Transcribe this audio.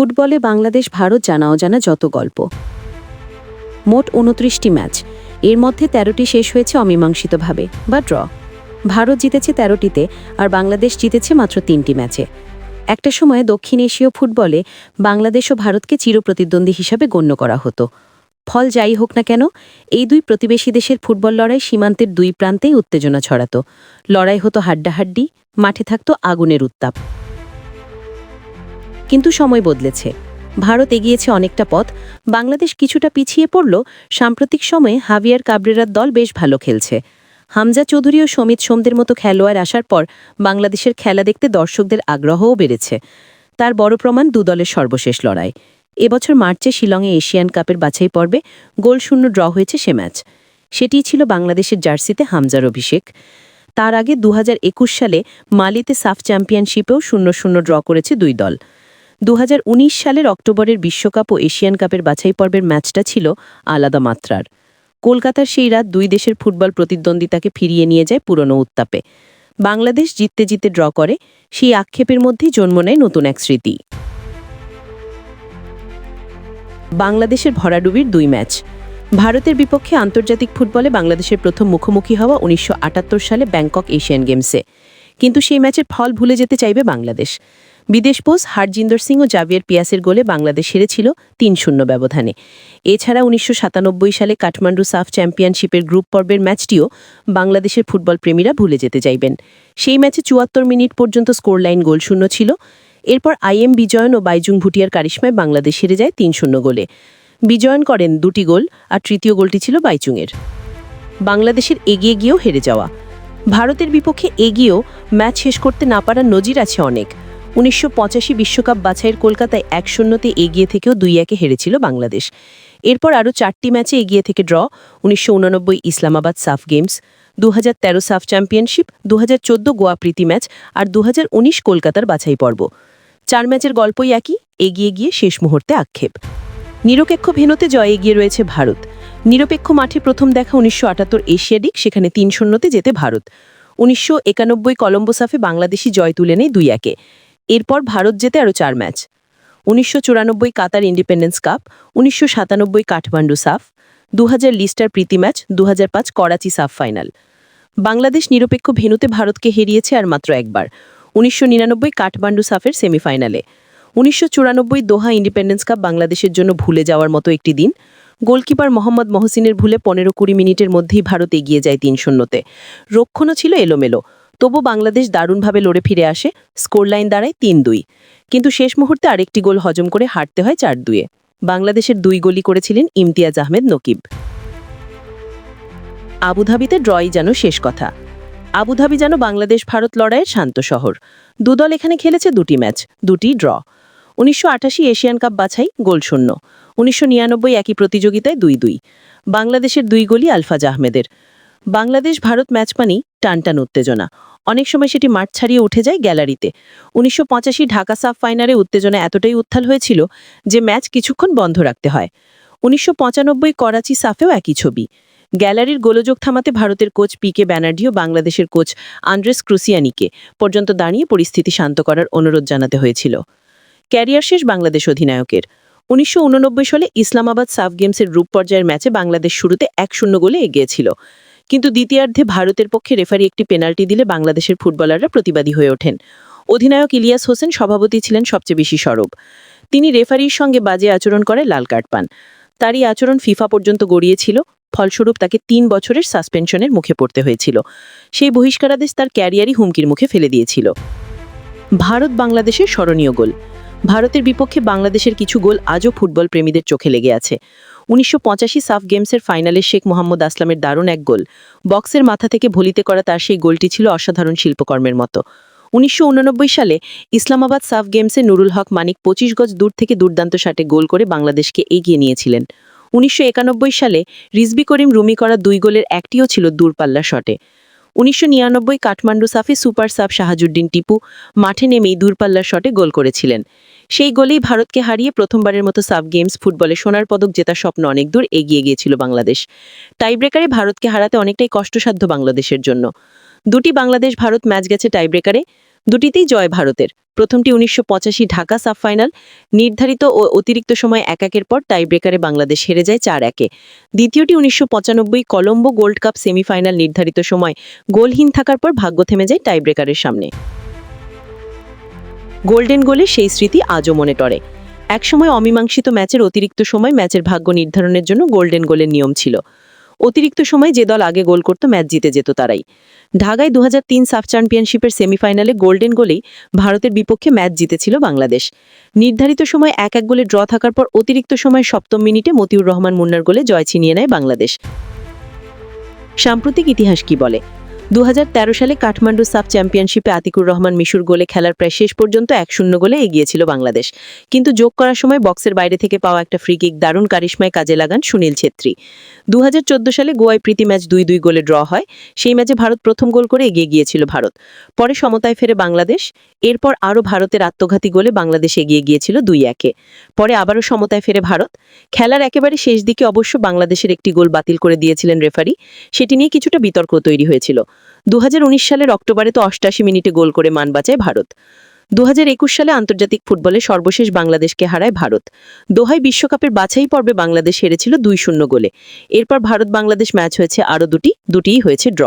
ফুটবলে বাংলাদেশ, ভারত জানাও জানা যত গল্প। মোট উনত্রিশটি ম্যাচ। এর মধ্যে তেরোটি শেষ হয়েছে অমীমাংসিতভাবে, বা ড্র। ভারত জিতেছে তেরোটিতে আর বাংলাদেশ জিতেছে মাত্র তিনটি ম্যাচে। একটা সময়ে দক্ষিণ এশীয় ফুটবলে বাংলাদেশ ও ভারতকে চিরপ্রতিদ্বন্দ্বী হিসাবে গণ্য করা হতো। ফল যাই হোক না কেন, এই দুই প্রতিবেশী দেশের ফুটবল লড়াই সীমান্তের দুই প্রান্তেই উত্তেজনা ছড়াতো। লড়াই হতো হাড্ডাহাড্ডি, মাঠে থাকতো আগুনের উত্তাপ। কিন্তু সময় বদলেছে। ভারত এগিয়েছে অনেকটা পথ। বাংলাদেশ কিছুটা পিছিয়ে পড়ল। সাম্প্রতিক সময়ে হাভিয়ার কাবরেরার দল বেশ ভালো খেলছে। হামজা চৌধুরী ও সমিত সোমদের মতো খেলোয়াড় আসার পর বাংলাদেশের খেলা দেখতে দর্শকদের আগ্রহও বেড়েছে। তার বড় প্রমাণ দু দলের সর্বশেষ লড়াই। এবছর মার্চে শিলংয়ে এশিয়ান কাপের বাছাই পর্বে গোল শূন্য ড্র হয়েছে সে ম্যাচ। সেটিই ছিল বাংলাদেশের জার্সিতে হামজার অভিষেক। তার আগে দু হাজার একুশ সালে মালিতে সাফ চ্যাম্পিয়নশিপেও শূন্য শূন্য ড্র করেছে দুই দল। দু হাজার উনিশ সালের অক্টোবরের বিশ্বকাপ ও এশিয়ান কাপের বাছাই পর্বের ম্যাচটা ছিল আলাদা মাত্রার। কলকাতার সেই রাত দুই দেশের ফুটবল প্রতিদ্বন্দ্বিতাকে ফিরিয়ে নিয়ে যায় পুরনো উত্তাপে। বাংলাদেশ জিততে জিতে ড্র করে, সেই আক্ষেপের মধ্যেই জন্ম নেয় নতুন এক স্মৃতি। বাংলাদেশের ভরাডুবির দুই ম্যাচ। ভারতের বিপক্ষে আন্তর্জাতিক ফুটবলে বাংলাদেশের প্রথম মুখোমুখি হওয়া উনিশশো আটাত্তর সালে ব্যাংকক এশিয়ান গেমসে। কিন্তু সেই ম্যাচের ফল ভুলে যেতে চাইবে বাংলাদেশ। বিদেশ পোস হারজিন্দর সিং ও জাভিয়ার পিয়াসের গোলে বাংলাদেশ হেরেছিল তিন শূন্য ব্যবধানে। এছাড়া উনিশশো সাতানব্বই সালে কাঠমান্ডু সাফ চ্যাম্পিয়নশিপের গ্রুপ পর্বের ম্যাচটিও বাংলাদেশের ফুটবল প্রেমীরা ভুলে যেতে চাইবেন। সেই ম্যাচে চুয়াত্তর মিনিট পর্যন্ত স্কোর লাইন গোল শূন্য ছিল। এরপর আইএম বিজয়ন ও বাইজুং ভুটিয়ার কারিশ্মায় বাংলাদেশ হেরে যায় তিন শূন্য গোলে। বিজয়ন করেন দুটি গোল, আর তৃতীয় গোলটি ছিল বাইচুংয়ের। বাংলাদেশের এগিয়ে গিয়েও হেরে যাওয়া। ভারতের বিপক্ষে এগিয়েও ম্যাচ শেষ করতে না পারার নজির আছে অনেক। উনিশশো বিশ্বকাপ বাছাইয়ের কলকাতায় এক শূন্যতে এগিয়ে থেকেও দুই একে হেরেছিল বাংলাদেশ। এরপর আরও চারটি ম্যাচে এগিয়ে থেকে ড্র, উনিশশো ইসলামাবাদ সাফ গেমস দু হাজার তেরো সাফ চ্যাম্পিয়নশিপ দু হাজার চোদ্দ গোয়া প্রীতি ম্যাচ আর দু হাজার উনিশ কলকাতার বাছাই পর্ব। চার ম্যাচের গল্পই একই, এগিয়ে গিয়ে শেষ মুহূর্তে আক্ষেপ। নিরপেক্ষ ভেনুতে জয় এগিয়ে রয়েছে ভারত। নিরপেক্ষ মাঠে প্রথম দেখা উনিশশো আটাত্তর এশিয়া এশিয়াডিক সেখানে তিন শূন্যতে যেতে ভারত। উনিশশো একানব্বই কলম্বো সাফে বাংলাদেশি জয় তুলে নেয় দুই একে। এরপর ভারত যেতে আরও চার ম্যাচ। উনিশশো চুরানব্বই কাতার ইন্ডিপেন্ডেন্স কাপ, উনিশশো সাতানব্বই কাঠমান্ডু সাফ দু হাজার লিস্টার প্রীতি ম্যাচ দু হাজার পাঁচ করাচি সাফ ফাইনাল। বাংলাদেশ নিরপেক্ষ ভেনুতে ভারতকে হেরিয়েছে আর মাত্র একবার। উনিশশো নিরানব্বই কাঠমান্ডু সাফের সেমিফাইনালে। উনিশশো চুরানব্বই দোহা ইন্ডিপেন্ডেন্স কাপ বাংলাদেশের জন্য ভুলে যাওয়ার মতো একটি দিন। গোলকিপার মোহাম্মদ মহসিনের ভুলে পনেরো কুড়ি মিনিটের মধ্যেই ভারত এগিয়ে যায় তিন শূন্যতে। রক্ষণও ছিল এলোমেলো। তবু বাংলাদেশ দারুণভাবে লড়ে ফিরে আসে স্কোর লাইন দাঁড়ায় তিন দুই। কিন্তু শেষ মুহূর্তে আরেকটি গোল হজম করে হারতে হয় চার দুয়ে। বাংলাদেশের দুই গোলই করেছিলেন ইমতিয়াজ আহমেদ নকিব। আবুধাবিতে ড্রই যেন শেষ কথা। আবুধাবি যেন বাংলাদেশ ভারত লড়াইয়ের শান্ত শহর। দুদল এখানে খেলেছে দুটি ম্যাচ, দুটি ড্র। উনিশশো আটাশি এশিয়ান কাপ বাছাই গোল শূন্য। উনিশশো নিরানব্বই একই প্রতিযোগিতায় দুই দুই। বাংলাদেশের দুই গোলই আলফাজ আহমেদের। বাংলাদেশ ভারত ম্যাচ মানেই টানটান উত্তেজনা। অনেক সময় সেটি মাঠ ছাড়িয়ে উঠে যায় গ্যালারিতে। উনিশশো পঁচাশি ঢাকা সাফ ফাইনালে উত্তেজনা এতটাই উত্থাল হয়েছিল যে ম্যাচ কিছুক্ষণ বন্ধ রাখতে হয়। উনিশশো পঁচানব্বই করাচি সাফেও একই ছবি। গ্যালারির গোলযোগ থামাতে ভারতের কোচ পি কে ব্যানার্জি ও বাংলাদেশের কোচ আন্দ্রেস ক্রুসিয়ানিকে পর্যন্ত দাঁড়িয়ে পরিস্থিতি শান্ত করার অনুরোধ জানাতে হয়েছিল। ক্যারিয়ার শেষ বাংলাদেশ অধিনায়কের। উনিশশো উননব্বই সালে ইসলামাবাদ সাফ গেমসের গ্রুপ পর্যায়ের ম্যাচে বাংলাদেশ শুরুতে এক শূন্য গোলে এগিয়েছিল কিন্তু দ্বিতীয়ার্ধে ভারতের পক্ষে রেফারি একটি পেনাল্টি দিলে বাংলাদেশের ফুটবলাররা প্রতিবাদী হয়ে ওঠেন। অধিনায়ক ইলিয়াস হোসেন সভাপতি ছিলেন সবচেয়ে বেশি সরব। তিনি রেফারির সঙ্গে বাজে আচরণ করে লাল কার্ড পান। তারই আচরণ ফিফা পর্যন্ত গড়িয়েছিল, ফলস্বরূপ তাকে তিন বছরের সাসপেনশনের মুখে পড়তে হয়েছিল। সেই বহিষ্কারাদেশ তার ক্যারিয়ারই হুমকির মুখে ফেলে দিয়েছিল। ভারত বাংলাদেশের স্মরণীয় গোল। ভারতের বিপক্ষে বাংলাদেশের কিছু গোল আজও ফুটবল প্রেমীদের চোখে লেগে আছে। উনিশশো পঁচাশি সাফ গেমসের ফাইনালে শেখ মোহাম্মদ আসলামের দারুণ এক গোল। বক্সের মাথা থেকে ভলিতে করা তার সেই গোলটি ছিল অসাধারণ শিল্পকর্মের মতো। উনিশশো উননব্বই সালে ইসলামাবাদ সাফ গেমসে নুরুল হক মানিক পঁচিশ গজ দূর থেকে দুর্দান্ত শাটে গোল করে বাংলাদেশকে এগিয়ে নিয়েছিলেন। উনিশশো একানব্বই সালে রিজবি করিম রুমি করা দুই গোলের একটিও ছিল দূরপাল্লা শটে। উনিশশো নিরানব্বই কাঠমান্ডু সাফে সুপার সাফ শাহাজুদ্দিন টিপু মাঠে নেমেই দূরপাল্লার শটে গোল করেছিলেন। সেই গোলেই ভারতকে হারিয়ে প্রথমবারের মতো সাব গেমস ফুটবলে সোনার পদক জেতার স্বপ্ন অনেক দূর এগিয়ে গিয়েছিল বাংলাদেশ। টাইব্রেকারে ভারতকে হারাতে অনেকটাই কষ্টসাধ্য বাংলাদেশের জন্য। দুটি বাংলাদেশ ভারত ম্যাচ গেছে টাইব্রেকারে। দুটিতেই জয় ভারতের। প্রথমটি উনিশশো পঁচাশি ঢাকা সাব ফাইনাল, নির্ধারিত ও অতিরিক্ত সময় এক একের পর টাই ব্রেকারে বাংলাদেশ হেরে যায় চার একে। দ্বিতীয়টি উনিশশো পঁচানব্বই কলম্বো গোল্ড কাপ সেমিফাইনাল, নির্ধারিত সময় গোলহীন থাকার পর ভাগ্য থেমে যায় টাই ব্রেকারের সামনে। গোল্ডেন গোলে সেই স্মৃতি আজও মনে টরে। একসময় অমীমাংসিত ম্যাচের অতিরিক্ত সময় ম্যাচের ভাগ্য নির্ধারণের জন্য গোল্ডেন গোলের নিয়ম ছিল। অতিরিক্ত সময় যে দল আগে গোল করত, ম্যাচ জিতে যেত তারাই। ঢাকায় দু হাজার তিন সাফ চ্যাম্পিয়নশিপের সেমিফাইনালে গোল্ডেন গোলেই ভারতের বিপক্ষে ম্যাচ জিতেছিল বাংলাদেশ। নির্ধারিত সময় এক এক গোলে ড্র থাকার পর অতিরিক্ত সময় সপ্তম মিনিটে মতিউর রহমান মুন্নার গোলে জয় ছিনিয়ে নেয় বাংলাদেশ। সাম্প্রতিক ইতিহাস কি বলে? দু হাজার তেরো সালে কাঠমান্ডু সাব চ্যাম্পিয়নশিপে আতিকুর রহমান মিশুর গোলে খেলার প্রায় শেষ পর্যন্ত এক শূন্য গোলে এগিয়েছিল বাংলাদেশ। কিন্তু যোগ করার সময় বক্সের বাইরে থেকে পাওয়া একটা ফ্রি কিক দারুণ কারিশ্মায় কাজে লাগান সুনীল ছেত্রী। দু হাজার চোদ্দ সালে গোয়ায় প্রীতি ম্যাচ দুই দুই গোলে ড্র হয়। সেই ম্যাচে ভারত প্রথম গোল করে এগিয়ে গিয়েছিল ভারত। পরে সমতায় ফেরে বাংলাদেশ। এরপর আরও ভারতের আত্মঘাতী গোলে বাংলাদেশ এগিয়ে গিয়েছিল দুই একে। পরে আবারও সমতায় ফেরে ভারত। খেলার একেবারে শেষ দিকে অবশ্য বাংলাদেশের একটি গোল বাতিল করে দিয়েছিলেন রেফারি। সেটি নিয়ে কিছুটা বিতর্ক তৈরি হয়েছিল। দু সালের অক্টোবরে তো অষ্টাশি মিনিটে গোল করে মান বাঁচায় ভারত। দু হাজার একুশ সালে আন্তর্জাতিক ফুটবলে সর্বশেষ বাংলাদেশকে হারায় ভারত। দোহায় বিশ্বকাপের বাছাই পর্বে বাংলাদেশ হেরেছিল দুই শূন্য গোলে। এরপর ভারত বাংলাদেশ ম্যাচ হয়েছে আরও দুটি, দুটিই হয়েছে ড্র।